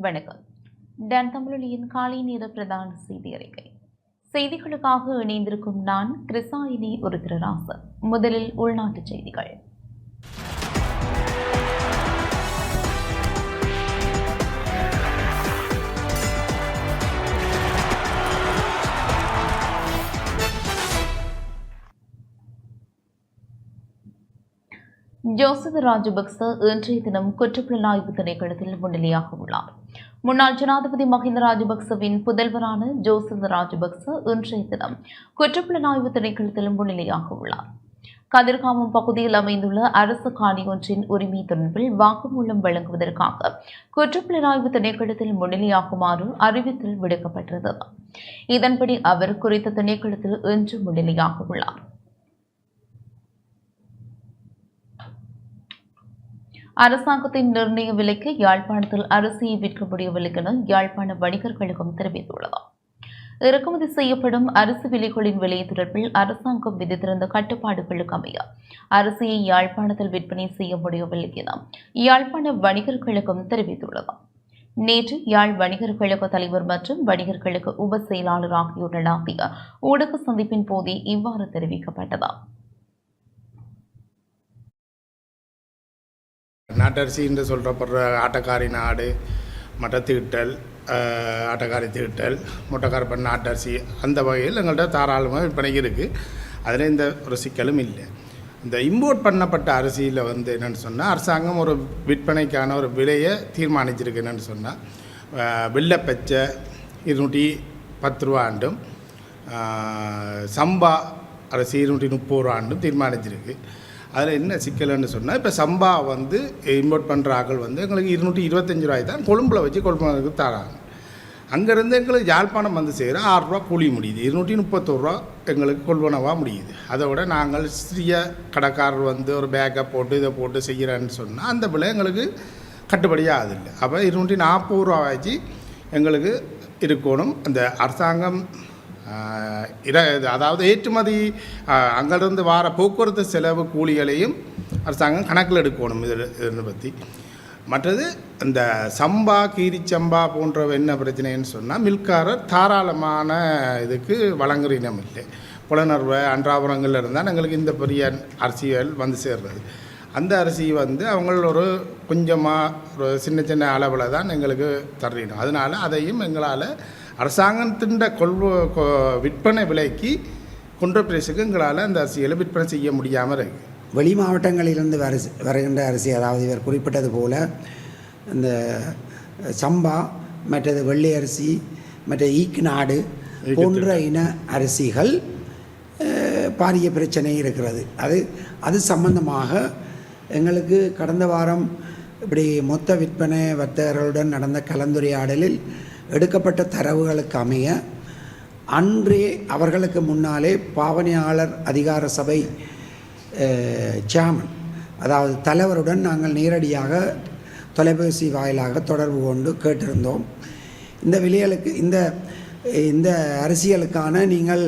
வணக்கம். டன் தமிழொலியின் காலை நேர பிரதான செய்தி அறிக்கை. செய்திகளுக்காக இணைந்திருக்கும் நான் கிருசாயினி ஒரு திருராசன் முதலில் உள்நாட்டுச் செய்திகள். ஜோசப் ராஜபக்ச இன்றைய தினம் குற்றப்புலனாய்வு திணைக்களத்தில் முன்னிலையாக உள்ளார். முன்னாள் ஜனாதிபதி மஹிந்த ராஜபக்சவின் புதல்வரான ஜோசப் ராஜபக்ச இன்றைய தினம் குற்றப்புலனாய்வு திணைக்களத்தில் முன்னிலையாக உள்ளார். கதிர்காமம் பகுதியில் அமைந்துள்ள அரசு காணி ஒன்றின் உரிமை தொடர்பில் வாக்குமூலம் வழங்குவதற்காக குற்றப்புலனாய்வு திணைக்களத்தில் முன்னிலையாகுமாறு அறிவித்தல் விடுக்கப்பட்டிருந்தது. இதன்படி அவர் குறித்த திணைக்களத்தில் இன்று முன்னிலையாக உள்ளார். அரசாங்கத்தின் நிர்ணய விலைக்கு யாழ்ப்பாணத்தில் அரிசியை விற்க முடியவில்லை என யாழ்ப்பாண வணிகர் கழகம் தெரிவித்துள்ளது. இறக்குமதி செய்யப்படும் அரிசி விலைகளின் விலை தொடர்பில் அரசாங்கம் விதித்திருந்த கட்டுப்பாடுகளுக்கு அமைய அரிசியை யாழ்ப்பாணத்தில் விற்பனை செய்ய முடியவில்லை என யாழ்ப்பாண வணிகர் கழகம் தெரிவித்துள்ளது. நேற்று யாழ் வணிகர் கழக தலைவர் மற்றும் வணிகர் கழக உப செயலாளர் ஆகியோர் நடாத்திய ஊடக சந்திப்பின் போதே இவ்வாறு தெரிவிக்கப்பட்டது. நாட்டரிசி என்று சொல்கிறப்படுற ஆட்டக்காரி நாடு மட்டத்திட்டல் ஆட்டக்காரி திட்டல் முட்டைக்கார பண்ண நாட்டரிசி அந்த வகையில் எங்கள்கிட்ட தாராளமாக விற்பனைக்கு இருக்குது அதில் இந்த ஒரு சிக்கலும் இல்லை. இந்த இம்போர்ட் பண்ணப்பட்ட அரிசியில் வந்து என்னென்னு சொன்னால் அரசாங்கம் ஒரு விற்பனைக்கான ஒரு விலையை தீர்மானிச்சிருக்கு என்னென்னு சொன்னால் வெள்ளப்பச்சை இருநூற்றி பத்து ரூபா ஆண்டும் சம்பா அரிசி இருநூற்றி முப்பது ரூபா ஆண்டும் தீர்மானிச்சிருக்கு. அதில் என்ன சிக்கல்னு சொன்னால் இப்போ சம்பா வந்து இம்போர்ட் பண்ணுற ஆக்கள் வந்து எங்களுக்கு இருநூற்றி இருபத்தஞ்சி ரூபாய் தான். கொழும்பில் வச்சு கொழும்புக்கு தராங்க. அங்கேருந்து எங்களுக்கு யாழ்ப்பாணம் வந்து செய்கிற ஆறுரூவா கூலி முடியுது. இருநூற்றி முப்பத்தோருவா எங்களுக்கு கொள்வனவாக முடியுது. அதை விட நாங்கள் சிறிய கடைக்காரர் வந்து ஒரு பேக்கை போட்டு இதை போட்டு செய்கிறேன்னு சொன்னால் அந்த விலை எங்களுக்கு கட்டுப்படியாக ஆகுதில்லை. அப்போ இருநூற்றி நாற்பது ரூபா வச்சு எங்களுக்கு இருக்கணும். அந்த அரசாங்கம் இர இது அதாவது ஏற்றுமதி அங்கேருந்து அங்கிருந்து வார போக்குவரத்து செலவு கூலிகளையும் அரசாங்கம் கணக்கில் எடுக்கணும் இதில் இதை பற்றி மற்றது இந்த சம்பா கீரிச்சம்பா போன்ற என்ன பிரச்சனைன்னு சொன்னால் மில்காரர் தாராளமான இதுக்கு வழங்குற இனம் இல்லை. புலனர்வை அன்றாபுரங்கள்ல இருந்தால் எங்களுக்கு இந்த பெரிய அரிசிகள் வந்து சேர்றது. அந்த அரிசி வந்து அவங்கள ஒரு கொஞ்சமாக ஒரு சின்ன சின்ன அளவில் தான் எங்களுக்கு தரணும் அதனால் அதையும் எங்களால் அரசாங்கத்தின் கொள்வ விற்பனை விலைக்கு குன்ற பிரைஸுக்கு எங்களால் அந்த அரிசிகளை விற்பனை செய்ய முடியாமல் இருக்குது வெளி மாவட்டங்களிலிருந்து வரிச வருகின்ற அரிசி அதாவது இவர் குறிப்பிட்டது போல இந்த சம்பா மற்றது வெள்ளை அரிசி மற்ற ஈக்கு நாடு போன்ற இன அரிசிகள் பாரிய பிரச்சனை இருக்கிறது. அது அது சம்பந்தமாக எங்களுக்கு கடந்த வாரம் இப்படி மொத்த விற்பனை வர்த்தகர்களுடன் நடந்த கலந்துரையாடலில் எடுக்கப்பட்ட தரவுகளுக்கு அமைய அன்றே அவர்களுக்கு முன்னாலே பாவனையாளர் அதிகார சபை சேர்மன் அதாவது தலைவருடன் நாங்கள் நேரடியாக தொலைபேசி வாயிலாக தொடர்பு கொண்டு கேட்டிருந்தோம். இந்த விலைகளுக்கு இந்த இந்த அரசியலுக்கான நீங்கள்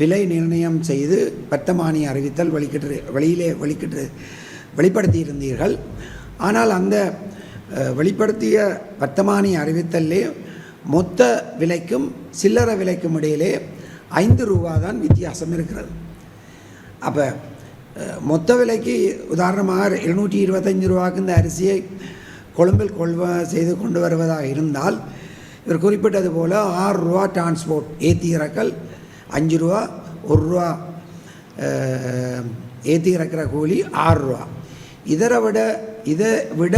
விலை நிர்ணயம் செய்து வர்த்தமானி அறிவித்தல் வெளிக்கிட்டு வெளியிலே வெளிக்கிட்டு வெளிப்படுத்தியிருந்தீர்கள். ஆனால் அந்த வெளிப்படுத்திய வர்த்தமானி அறிவித்தல்லே மொத்த விலைக்கும் சில்லறை விலைக்கும் இடையிலே ஐந்து ரூபா தான் வித்தியாசம் இருக்கிறது. அப்போ மொத்த விலைக்கு உதாரணமாக இருநூற்றி இருபத்தஞ்சி ரூபாய்க்கு இந்த அரிசியை கொழும்பில் கொள்வ செய்து கொண்டு வருவதாக இருந்தால் இவர் குறிப்பிட்டது போல் ஆறு ரூபா டிரான்ஸ்போர்ட் ஏற்றி இறக்கல் அஞ்சு ரூபா ஒரு ரூபா ஏற்றி இறக்கிற கூலி ஆறு ரூபா. இதரை விட இதை விட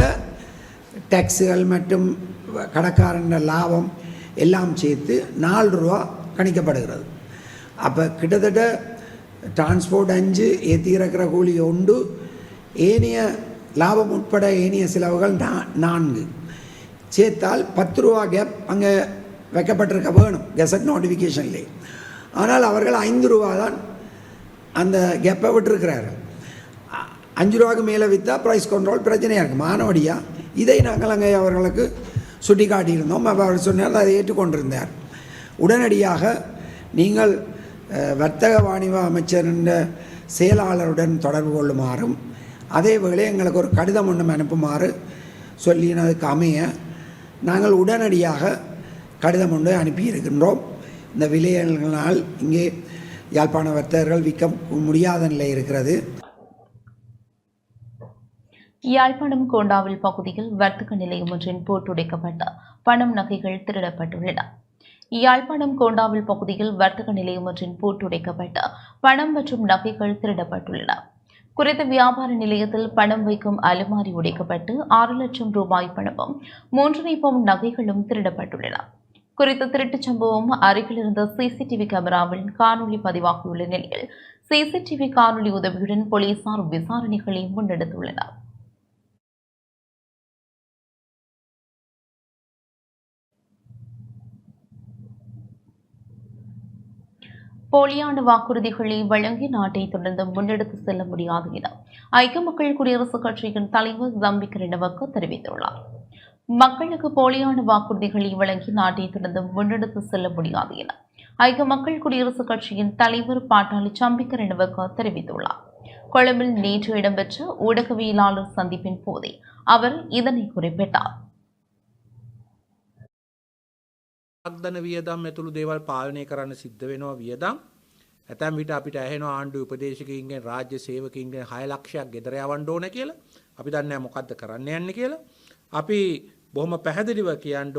டேக்ஸுகள் மற்றும் கடைக்காரன் லாபம் எல்லாம் சேர்த்து நாலு ரூபா கணிக்கப்படுகிறது. அப்போ கிட்டத்தட்ட டிரான்ஸ்போர்ட் அஞ்சு ஏற்றி இறக்கிற கூலி உண்டு ஏனைய லாபம் உட்பட ஏனைய செலவுகள் நான்கு. சேர்த்தால் பத்து ரூபா கேப் அங்கே வைக்கப்பட்டிருக்க வேணும் கெசட் நோட்டிஃபிகேஷன்லே ஆனால் அவர்கள் ஐந்து ரூபா தான் அந்த கேப்பை விட்டுருக்கிறார்கள். அ- அஞ்சு ரூபாய்க்கு மேலே விற்றா ப்ரைஸ் கண்ட்ரோல் பிரச்சனையாக இருக்குது மானவடியாக இதை நாங்கள் அங்கே அவர்களுக்கு சுட்டி காட்டியிருந்தோம் அவர் சொன்னார் அதை ஏற்றுக்கொண்டிருந்தார். உடனடியாக நீங்கள் வர்த்தக வாணிப அமைச்சரின் செயலாளருடன் தொடர்பு கொள்ளுமாறும் அதே வேளை எங்களுக்கு ஒரு கடிதம் ஒன்றும் அனுப்புமாறு சொல்லினதுக்கு அமைய நாங்கள் உடனடியாக கடிதம் ஒன்று அனுப்பியிருக்கின்றோம். இந்த விலைகளினால் இங்கே யாழ்ப்பாண வர்த்தகர்கள் விற்க முடியாத நிலை இருக்கிறது. யாழ்ப்பாணம் கோண்டாவில் பகுதியில் வர்த்தக நிலையம் ஒன்றின் போட்டுடைக்கப்பட்ட பணம் நகைகள் திருடப்பட்டுள்ளன. யாழ்ப்பாணம் கோண்டாவில் பகுதியில் வர்த்தக நிலையம் ஒன்றின் போட்டுடைக்கப்பட்ட பணம் மற்றும் நகைகள் திருடப்பட்டுள்ளன. குறித்த வியாபார நிலையத்தில் பணம் வைக்கும் அலுமாரி உடைக்கப்பட்டு ஆறு லட்சம் ரூபாய் பணமும் மூன்றரை பவுன் நகைகளும் திருடப்பட்டுள்ளன. குறித்த திருட்டுச் சம்பவம் அருகில் இருந்த சிசிடிவி கேமராவில் காணொலி பதிவாகியுள்ள நிலையில் சிசிடிவி காணொலி உதவியுடன் போலீசார் விசாரணைகளை முன்னெடுத்துள்ளனர். போலியான வாக்குறுதிகளை வழங்கி நாட்டை தொடர்ந்து முன்னெடுத்து செல்ல முடியாது என ஐக்கிய மக்கள் குடியரசுக் கட்சியின் தலைவர் ஜம்பிக் ரெனவக்கு தெரிவித்துள்ளார். மக்களுக்கு போலியான வாக்குறுதிகளை வழங்கி நாட்டை தொடர்ந்து முன்னெடுத்து செல்ல முடியாது என ஐக்கிய மக்கள் குடியரசுக் கட்சியின் தலைவர் பாட்டாளி சம்பிக்க ரெனவக்கு தெரிவித்துள்ளார். கொழும்பில் நேற்று இடம்பெற்ற ஊடகவியலாளர் சந்திப்பின் போதே அவர் இதனை குறிப்பிட்டார். අක්දන වියදම් ඇතුළු දේවල් පාලනය කරන්න සිද්ධ වෙනවා වියදම්. ඇතැම් විට අපිට ඇහෙන ආණ්ඩු උපදේශකයින්ගෙන් රාජ්‍ය සේවකින්ගෙන් හය ලක්ෂයක් ගෙදර යවන්න ඕන කියලා. අපි දන්නේ මොකක්ද කරන්න යන්න කියලා. අපි බොහොම පැහැදිලිව කියන්න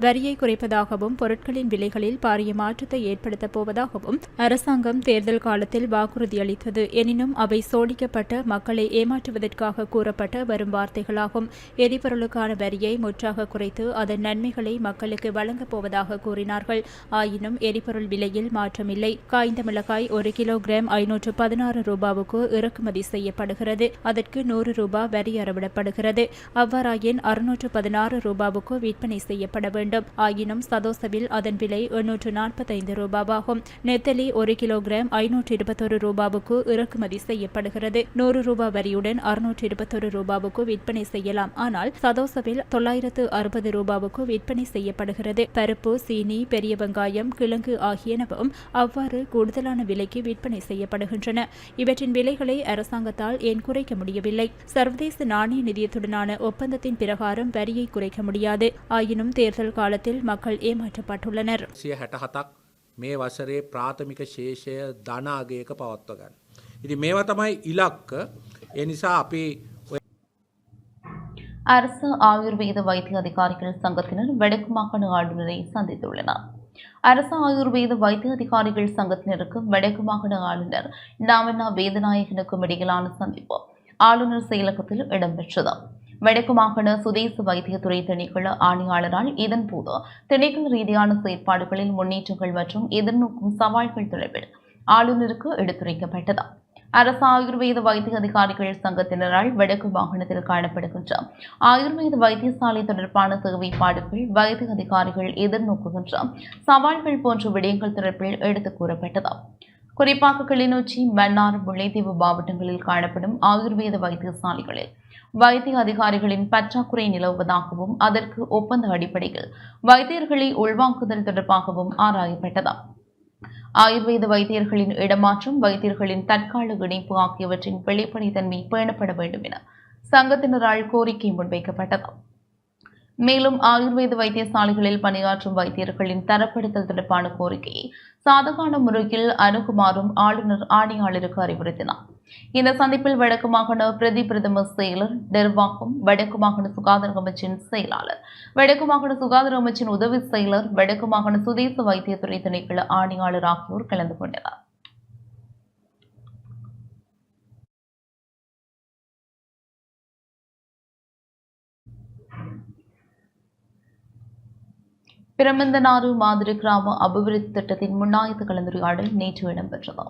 வரியை குறைப்பதாகவும் பொருட்களின் விலைகளில் பாரிய மாற்றத்தை ஏற்படுத்தப் போவதாகவும் அரசாங்கம் தேர்தல் காலத்தில் வாக்குறுதியளித்தது எனினும் அவை சோடிக்கப்பட்ட மக்களை ஏமாற்றுவதற்காக கூறப்பட்ட வரும் வார்த்தைகளாகும் எரிபொருளுக்கான வரியை முற்றாக குறைத்து அதன் நன்மைகளை மக்களுக்கு வழங்கப் போவதாக கூறினார்கள் ஆயினும் எரிபொருள் விலையில் மாற்றமில்லை காய்ந்த மிளகாய் ஒரு கிலோகிராம் ஐநூற்று பதினாறு ரூபாவுக்கு இறக்குமதி செய்யப்படுகிறது அதற்கு நூறு ரூபாய் வரி அறவிடப்படுகிறது அவ்வாறாயின் அறுநூற்று பதினாறு ரூபாவுக்கு விற்பனை செய்யப்பட வேண்டும். ஆயினும் சதோசவில் அதன் விலை எண்ணூற்று நாற்பத்தைந்து ரூபாவாகும். நெத்தலி ஒரு கிலோகிராம் ஐநூற்று இருபத்தொரு ரூபாவுக்கு இறக்குமதி செய்யப்படுகிறது. நூறு ரூபாய் வரியுடன் அறுநூற்று இருபத்தொரு ரூபாவுக்கு விற்பனை செய்யலாம். ஆனால் சதோசவில் தொள்ளாயிரத்து அறுபது ரூபாவுக்கு விற்பனை செய்யப்படுகிறது. பருப்பு சீனி பெரிய வெங்காயம் கிழங்கு ஆகியனவும் அவ்வாறு கூடுதலான விலைக்கு விற்பனை செய்யப்படுகின்றன. இவற்றின் விலைகளை அரசாங்கத்தால் ஏன் குறைக்க முடியவில்லை? சர்வதேச நாணய நிதியத்துடனான ஒப்பந்தத்தின் பிரகாரம் வரியை குறைக்க முடியாது ஆயினும் தேர்தல் காலத்தில் மக்கள் ஏமாற்றப்பட்டுள்ளனர் සිය හැට හතක් මේ වසරේ ප්‍රාථමික ශේෂය ධනාගයක පවත්ව ගන්න. ඉති මේවා තමයි ඉලක්ක එනිසා අපි ඔය அரசு ஆயுர்வேத வைத்திய அதிகாரிகள் சங்கத்தினர் வடக்கு மாகாண ஆளுநரை சந்தித்துள்ளனர் அரசு ஆயுர்வேத வைத்திய அதிகாரிகள் சங்கத்தினருக்கு வடக்கு மாகாண ஆளுநர் நாவண்ணா வேதநாயகனுக்கும் இடையிலான சந்திப்பு ஆளுநர் செயலகத்தில் இடம்பெற்றது வடக்கு மாகாண சுதேச வைத்தியத்துறை திணைக்கள ஆணையாளரால் இதன்போது திணைக்கள ரீதியான செயற்பாடுகளில் முன்னேற்றங்கள் மற்றும் எதிர்நோக்கும் சவால்கள் தொடர்பில் ஆளுநருக்கு எடுத்துரைக்கப்பட்டது. அரசு ஆயுர்வேத வைத்திய அதிகாரிகள் சங்கத்தினரால் வடக்கு மாகாணத்தில் காணப்படுகின்ற ஆயுர்வேத வைத்தியசாலை தொடர்பான தேவைப்பாடுகள் வைத்திய அதிகாரிகள் எதிர்நோக்குகின்ற சவால்கள் போன்ற விடயங்கள் தொடர்பில் எடுத்துக் கூறப்பட்டது. குறிப்பாக கிளிநொச்சி மன்னார் முல்லைத்தீவு மாவட்டங்களில் காணப்படும் ஆயுர்வேத வைத்தியசாலைகளில் வைத்திய அதிகாரிகளின் பற்றாக்குறை நிலவுவதாகவும் அதற்கு ஒப்பந்த அடிப்படையில் வைத்தியர்களை உள்வாங்குதல் தொடர்பாகவும் ஆராயப்பட்டது ஆயுர்வேத வைத்தியர்களின் இடமாற்றம் வைத்தியர்களின் தற்கால இணைப்பு ஆகியவற்றின் வெளிப்படைத்தன்மை பேணப்பட வேண்டும் என சங்கத்தினரால் கோரிக்கை முன்வைக்கப்பட்டது மேலும் ஆயுர்வேத வைத்தியசாலைகளில் பணியாற்றும் வைத்தியர்களின் தரப்படுத்தல் தொடர்பான கோரிக்கையை சாதகான முறையில் அணுகுமாறும் ஆளுநர் ஆணையாளருக்கு அறிவுறுத்தினார். இந்த சந்திப்பில் வடக்கு மாகாண பிரதி பிரதம செயலர் நிர்வாகம் வடக்கு மாகாண சுகாதார அமைச்சின் செயலாளர் வடக்கு மாகாண சுகாதார அமைச்சின் உதவி செயலர் வடக்கு மாகாண சுதேச வைத்தியத்துறை திணைக்கள ஆணையாளர் ஆகியோர் கலந்து கொண்டனர். பிரமந்தனாறு மாதிரி கிராம அபிவிருத்தி திட்டத்தின் முன்னாயத்து கலந்துரையாடல் நேற்று இடம்பெற்றது.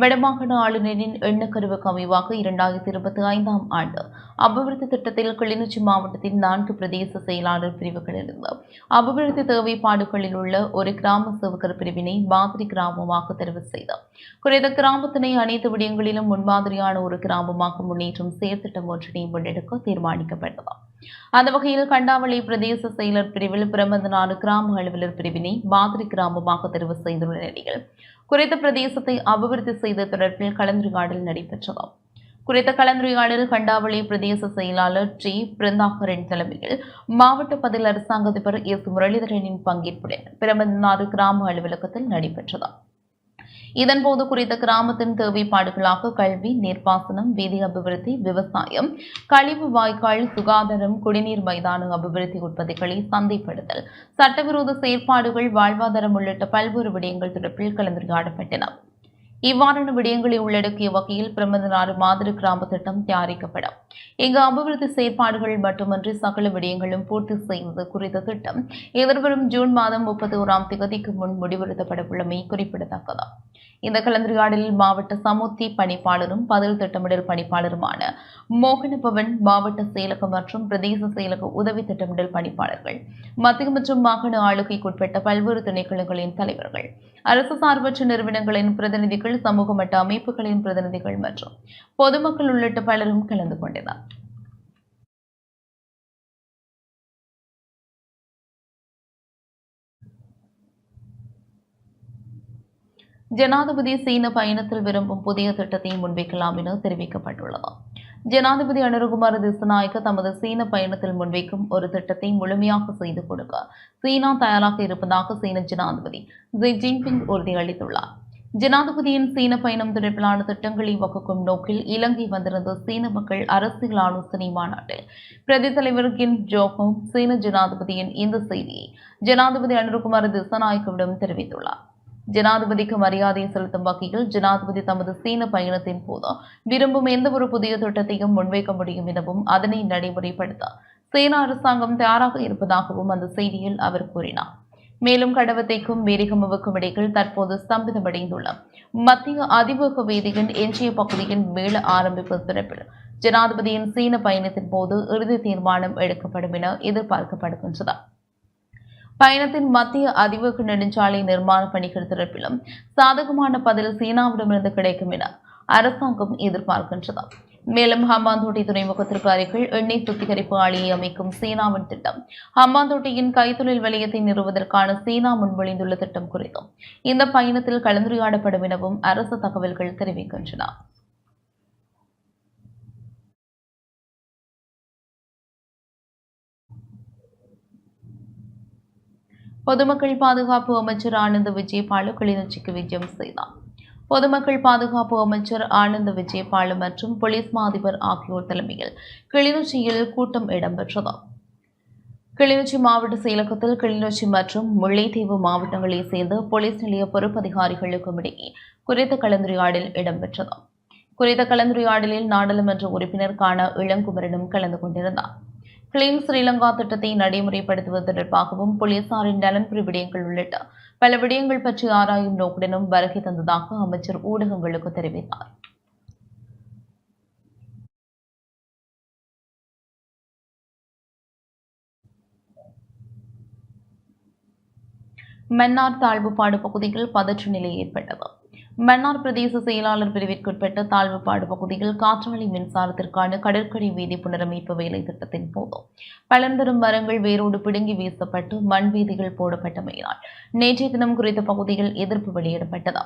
வடமாகாண ஆளுநரின் எண்ணக்கருவுக்கு அமைவாக இரண்டாயிரத்தி இருபத்தி ஐந்தாம் ஆண்டு அபிவிருத்தி திட்டத்தில் கிளிநொச்சி மாவட்டத்தின் நான்கு பிரதேச செயலாளர் பிரிவுகளிலிருந்து அபிவிருத்தி தேவைப்பாடுகளில் உள்ள ஒரு கிராம சேவகர் பிரிவினை மாதிரி கிராமமாக தெரிவு செய்தார். குறித்த கிராமத்தினை அனைத்து விடயங்களிலும் முன்மாதிரியான ஒரு கிராமமாக முன்னேற்றம் செயற்திட்டம் ஒன்றினை முன்னெடுக்க தீர்மானிக்கப்பட்டதாம். அந்த வகையில் கண்டாவளி பிரதேச செயலர் பிரிவில் பிரமந்தனாறு கிராம அலுவலர் பிரிவினை மாதிரி கிராமமாக தெரிவு செய்துள்ள நிலையில் குறித்த பிரதேசத்தை அபிவிருத்தி செய்த தொடர்பில் கலந்துரையாடல் நடைபெற்றது. குறித்த கலந்துரையாடல் கண்டாவளி பிரதேச செயலாளர் டி. பிருந்தாகரன் தலைமையில் மாவட்ட பதில் அரசாங்க அதிபர் எஸ். முரளிதரனின் பங்கேற்புடன் பிரமநாடு கிராம அலுவலகத்தில் நடைபெற்றது. இதன்போது குறித்த கிராமத்தின் தேவைப்பாடுகளாக கல்வி நீர்ப்பாசனம் வீதி அபிவிருத்தி விவசாயம் கழிவு வாய்க்கால் சுகாதாரம் குடிநீர் மைதான அபிவிருத்தி உற்பத்திகளை சந்தைப்படுத்தல் சட்டவிரோத செயற்பாடுகள் வாழ்வாதாரம் உள்ளிட்ட பல்வேறு விடயங்கள் தொடர்பில் கலந்துரையாடப்பட்டன. இவ்வாறான விடயங்களை உள்ளடக்கிய வகையில் பிரமதனாறு மாதிரி கிராம திட்டம் தயாரிக்கப்படும். இங்கு அபிவிருத்தி செயற்பாடுகள் மட்டுமன்றி சகல விடயங்களும் பூர்த்தி செய்வது குறித்த திட்டம் எதிர்வரும் ஜூன் மாதம் முப்பத்தி ஓராம் தேதிக்கு முன் முடிவெடுத்தப்பட உள்ளமை குறிப்பிடத்தக்கது. இந்த கலந்துரையாடலில் மாவட்ட சமுத்தி பணிப்பாளரும் பதில் திட்டமிடல் பணிப்பாளருமான மோகனபவன் மாவட்ட செயலகம் மற்றும் பிரதேச செயலக உதவி திட்டமிடல் பணிப்பாளர்கள் மத்திய மற்றும் மாகாண ஆளுகைக்குட்பட்ட பல்வேறு திணைக்களங்களின் தலைவர்கள் அரசு சார்பற்ற நிறுவனங்களின் பிரதிநிதிகள் சமூக மட்ட அமைப்புகளின் பிரதிநிதிகள் மற்றும் பொதுமக்கள் உள்ளிட்ட பலரும் கலந்து கொண்டனர். ஜனாதிபதி சீன பயணத்தில் விரும்பும் புதிய திட்டத்தை முன்வைக்கலாம் என தெரிவிக்கப்பட்டுள்ளது. ஜனாதிபதி அனுருகுமார் திசநாயக்க தமது சீன பயணத்தில் முன்வைக்கும் ஒரு திட்டத்தை முழுமையாக செய்து கொடுக்க சீனா தயாராக இருப்பதாக சீன ஜனாதிபதி ஜி ஜின்பிங் உறுதியளித்துள்ளார். ஜனாதிபதியின் சீன பயணம் தொடர்பிலான திட்டங்களை வகுக்கும் நோக்கில் இலங்கை வந்திருந்த சீன மக்கள் அரசியல் ஆலோசனை மாநாட்டில் பிரதி தலைவர் கின் ஜோஹோம் சீன ஜனாதிபதியின் இந்த செய்தியை ஜனாதிபதி அனுருகுமார் திசநாயக்கவிடம் தெரிவித்துள்ளார். ஜனாதிபதிக்கு மரியாதை செலுத்தும் வகையில் ஜனாதிபதி தமது சீன பயணத்தின் போது விரும்பும் எந்த ஒரு புதிய திட்டத்தையும் முன்வைக்க முடியும் எனவும் அதனை நடைமுறைப்படுத்த சீன அரசாங்கம் தயாராக இருப்பதாகவும் அந்த செய்தியில் அவர் கூறினார். மேலும் கடவத்தைக்கும் மேரிகமுவுக்கும் இடையில் தற்போது ஸ்தம்பிதமடைந்துள்ள மத்திய அதிவேக வேதியின் எஞ்சிய பகுதியின் மீள ஆரம்பிப்பு சிறப்பில் ஜனாதிபதியின் சீன பயணத்தின் போது இறுதி தீர்மானம் எடுக்கப்படும் என எதிர்பார்க்கப்படுகின்றது. பயணத்தின் மத்திய அதிவேக நெடுஞ்சாலை நிர்மாண பணிகள் தொடர்பிலும் சாதகமான பதில் சீனாவிடமிருந்து கிடைக்கும் என அரசாங்கம் எதிர்பார்க்கின்றது மேலும் ஹம்பாந்தோட்டை துறைமுகத்திற்கு அருகில் எண்ணெய் சுத்திகரிப்பு ஆலையை அமைக்கும் சீனாவின் திட்டம் ஹம்பாந்தோட்டையின் கைத்தொழில் வலயத்தை நிறுவுவதற்கான சீனா முன்மொழிந்துள்ள திட்டம் குறித்தும் இந்த பயணத்தில் கலந்துரையாடப்படும் எனவும் அரசு தகவல்கள் தெரிவிக்கின்றன. பொதுமக்கள் பாதுகாப்பு அமைச்சர் ஆனந்த் விஜயபாலு கிளிநொச்சிக்கு விஜயம் செய்தார். பொதுமக்கள் பாதுகாப்பு அமைச்சர் ஆனந்த் விஜயபாலு மற்றும் போலீஸ் மா அதிபர் ஆகியோர் தலைமையில் கிளிநொச்சியில் கூட்டம் இடம்பெற்றது. கிளிநொச்சி மாவட்ட செயலகத்தில் கிளிநொச்சி மற்றும் முல்லைத்தீவு மாவட்டங்களைச் சேர்ந்த போலீஸ் நிலைய பொறுப்பதிகாரிகளுக்கும் இடையே குறித்த கலந்துரையாடல் இடம்பெற்றது. குறித்த கலந்துரையாடலில் நாடாளுமன்ற உறுப்பினருக்கான இளங்குமரனும் கலந்து கொண்டிருந்தார். கிளீன் ஸ்ரீலங்கா திட்டத்தை நடைமுறைப்படுத்துவது தொடர்பாகவும் போலீசாரின் நலன்புரி விடயங்கள் உள்ளிட்ட பல விடயங்கள் பற்றி ஆராயும் நோக்குடனும் வருகை தந்ததாக அமைச்சர் ஊடகங்களுக்கு தெரிவித்தார். மன்னார் தாழ்வுப்பாடு பகுதியில் பதற்ற நிலை ஏற்பட்டது. மன்னார் பிரதேச செயலாளர் பிரிவிற்குட்பட்ட தாழ்வுப்பாடு பகுதியில் காற்றாலை மின்சாரத்திற்கான கடற்கரை வீதி புனரமைப்பு வேலை திட்டத்தின் போது பலன் தரும் மரங்கள் வேரோடு பிடுங்கி வீசப்பட்டு மண் வீதிகள் போடப்பட்டமையினால் நேற்றைய தினம் குறித்த பகுதியில் எதிர்ப்பு வெளியிடப்பட்டது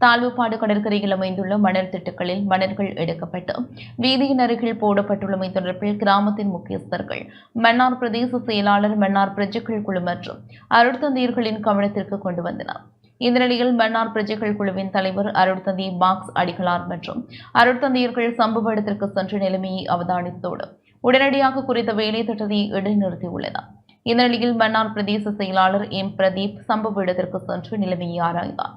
தாழ்வுப்பாடு கடற்கரையில் அமைந்துள்ள மணல் திட்டுகளில் மணல்கள் எடுக்கப்பட்டு வீதியின் அருகில் போடப்பட்டுள்ளமை தொடர்பில் கிராமத்தின் முக்கியஸ்தர்கள் மன்னார் பிரதேச செயலாளர் மன்னார் பிரஜைகள் குழு மற்றும் அருட்தந்தையர்களின் கவனத்திற்கு கொண்டு வந்தனர். இந்த நிலையில் மன்னார் பிரஜைகள் குழுவின் தலைவர் அருட்தந்தி பாக்ஸ் அடிகளார் மற்றும் அருட்தந்தையர்கள் சம்பவ இடத்திற்கு சென்று நிலைமையை அவதானித்தோடு உடனடியாக குறித்த வேலை திட்டத்தை இடைநிறுத்தியுள்ளனர். இந்த நிலையில் மன்னார் பிரதேச செயலாளர் எம். பிரதீப் சம்பவ இடத்திற்கு சென்று நிலைமையை ஆராய்ந்தார்.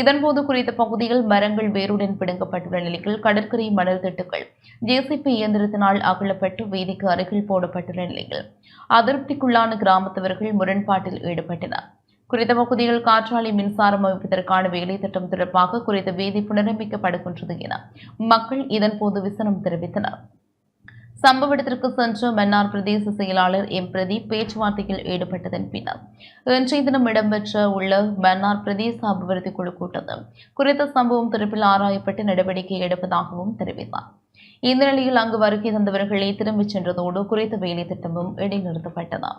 இதன்போது குறித்த பகுதியில் மரங்கள் வேருடன் பிடுங்கப்பட்டுள்ள நிலையில் கடற்கரை மணல் திட்டுகள் ஜேசிபி இயந்திரத்தினால் அகலப்பட்டு வீதிக்கு அருகில் போடப்பட்டுள்ள நிலையில் அதிருப்திக்குள்ளான கிராமத்தவர்கள் முரண்பாட்டில் ஈடுபட்டனர். குறித்த பகுதியில் காற்றாலை மின்சாரம் அமைப்பதற்கான வேலை திட்டம் தொடர்பாக குறித்த வேதி புனரமைக்கப்படுகின்றது என மக்கள் இதன்போது விசனம் தெரிவித்தனர். சம்பவ இடத்திற்கு சென்ற மன்னார் பிரதேச செயலாளர் எம். பிரதீப் பேச்சுவார்த்தையில் ஈடுபட்டதன் பின்னர் இன்றைய தினம் இடம்பெற்ற உள்ள மன்னார் பிரதேச அபிவிருத்தி குழு கூட்டத்தில் குறித்த சம்பவம் தொடர்பில் ஆராயப்பட்டு நடவடிக்கை எடுப்பதாகவும் தெரிவித்தார். இந்த நிலையில் அங்கு வருகை தந்தவர்களை திரும்பிச் சென்றதோடு குறித்த வேலை திட்டமும் இடைநிறுத்தப்பட்டது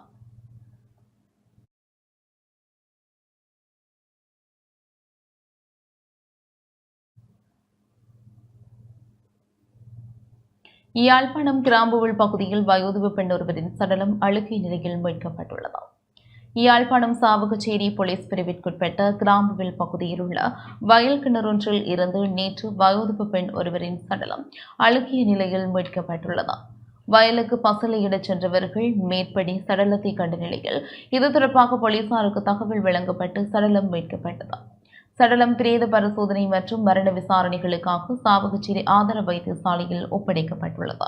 யாழ்ப்பாணம் கிராம்புவல் பகுதியில் வயோதிப பெண் ஒருவரின் சடலம் அழுகை நிலையில் மீட்கப்பட்டுள்ளது. யாழ்ப்பாணம் சாவகச்சேரி போலீஸ் பிரிவிற்குட்பட்ட கிராம்புவில் பகுதியில் உள்ள வயல் கிணறொன்றில் இருந்து நேற்று வயோதிப பெண் ஒருவரின் சடலம் அழுகிய நிலையில் மீட்கப்பட்டுள்ளது. வயலுக்கு பசலையிடச் சென்றவர்கள் மேற்படி சடலத்தை கண்ட நிலையில் இது தொடர்பாக போலீசாருக்கு தகவல் வழங்கப்பட்டு சடலம் மீட்கப்பட்டது. சடலம் பிரேத பரிசோதனை மற்றும் மரண விசாரணைகளுக்காக சாவகச்சேரி ஆதார வைத்தியசாலையில் ஒப்படைக்கப்பட்டுள்ளது.